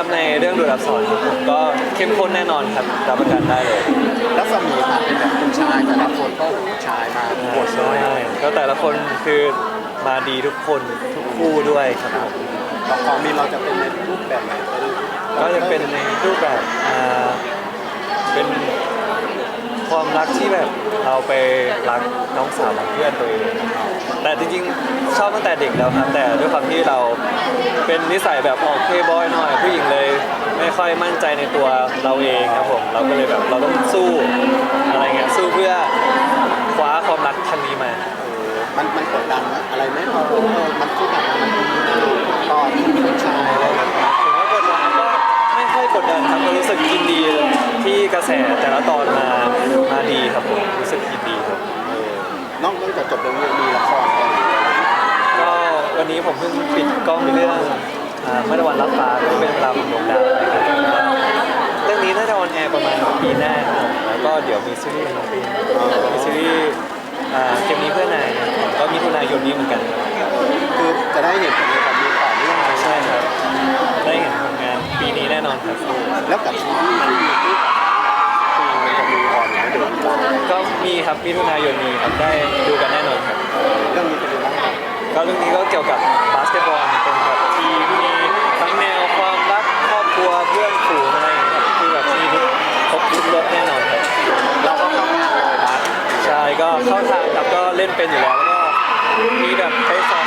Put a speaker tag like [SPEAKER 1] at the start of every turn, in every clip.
[SPEAKER 1] ครับในเรื่องดูดอับสอนครับผมก็เข้มข้นแน่นอนครับรับประกันได้เลย
[SPEAKER 2] แล้วสมีค่ะเป็นแบบคุณชายแต่ละคนก็ผู้ชายมาหมดเลย
[SPEAKER 1] ใช่ก็แต่ละคนคือมาดีทุกคนทุกคู่ด้วยครับผม
[SPEAKER 2] ละครมีเราจะเป็นในรูปแบบไหนเป็น
[SPEAKER 1] ก็จะเป็นในรูปแบบอ่าเป็น ความรักที่แบบเราไปรักน้องสาวของเพื่อนตัวเองแต่จริงๆชอบตั้งแต่เด็กแล้วครับแต่ด้วยความที่เราเป็นนิสัยแบบออกเพย์บอยหน่อยผู้หญิงเลย ไม่ค่อยมั่นใจในตัวเราเองครับผมเราก็เลยแบบเราต้องสู้อะไรเงี้ยสู้เพื่อคว้าความรักครั้งนี้มา
[SPEAKER 2] มันมันกดดันอะไรไหมพอเออมันทุกอย่างมันดีนะตอนคุณชายอะไรแบบนี้
[SPEAKER 1] ถึงว่ากดดันก็ไม่ค่อยกดดันครับก็รู้สึกยินดีที่กระแสแต่ละตอนมา ดีครับผมรู้สึกยินดีครับ
[SPEAKER 2] นอกจากจบเรื่องนี้มีละครกัน
[SPEAKER 1] ก็วันนี้ผมเพิ่งปิดกล้องในเรื่องอ่าเมื่อตะวันรับฟ้าก็เป็นเวลาของดวงดาวนะครับเรื่องนี้น่าจะออนแอร์ประมาณปีหน้าครับแล้วก็เดี๋ยวมีซีรีส์ของน้องปีมีซีรีส์อ่าเกมนี้เพื่อนนายนะครับก็มีทุนายนนี้เหมือนกัน
[SPEAKER 2] คือจะได้เห็นผลงานแบบนี้ต่อเนื่องเลย
[SPEAKER 1] ใช่ครับ ได้เห็นผลงานปีนี้แน่นอนครับ
[SPEAKER 2] แล้วกับซีรีส์ที่มีที่ กันยายน
[SPEAKER 1] ก็มีครับมิถุนายนนี้ครับได้ดูกันแน่นอนครับ
[SPEAKER 2] เรื่องนี้เป็นยังไงบ้างครับ
[SPEAKER 1] ก็เรื่องนี้ก็เกี่ยวกับบาสเกตบอลเป็นแบบทีมมีทั้งแนวความรักครอบครัวเพื่อนฝูงอะไรอย่างเงี้ยครับคือแบบมีทุกครบทุกรสแน่นอนครับ
[SPEAKER 2] เราก็เข้างานเลยนะ
[SPEAKER 1] ใช่ก็เข้าทางครับก็เล่นเป็นอยู่แล้วแล้วก็มีแบบไปสอน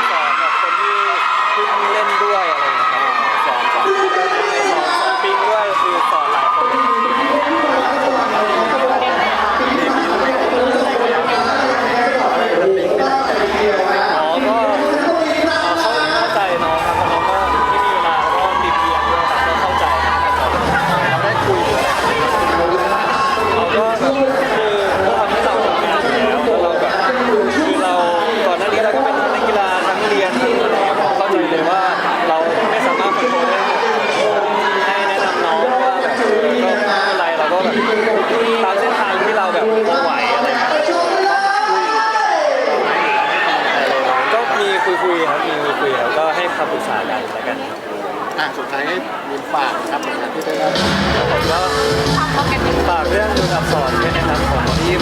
[SPEAKER 1] กันแล้วกันครับ
[SPEAKER 2] อะ
[SPEAKER 1] สุดท้ายให้
[SPEAKER 2] มีฝากครับผลงานที่ได้รับ
[SPEAKER 1] ผมก็ฝากเรื่องดูอับสอนด้วยนะครับของวันที่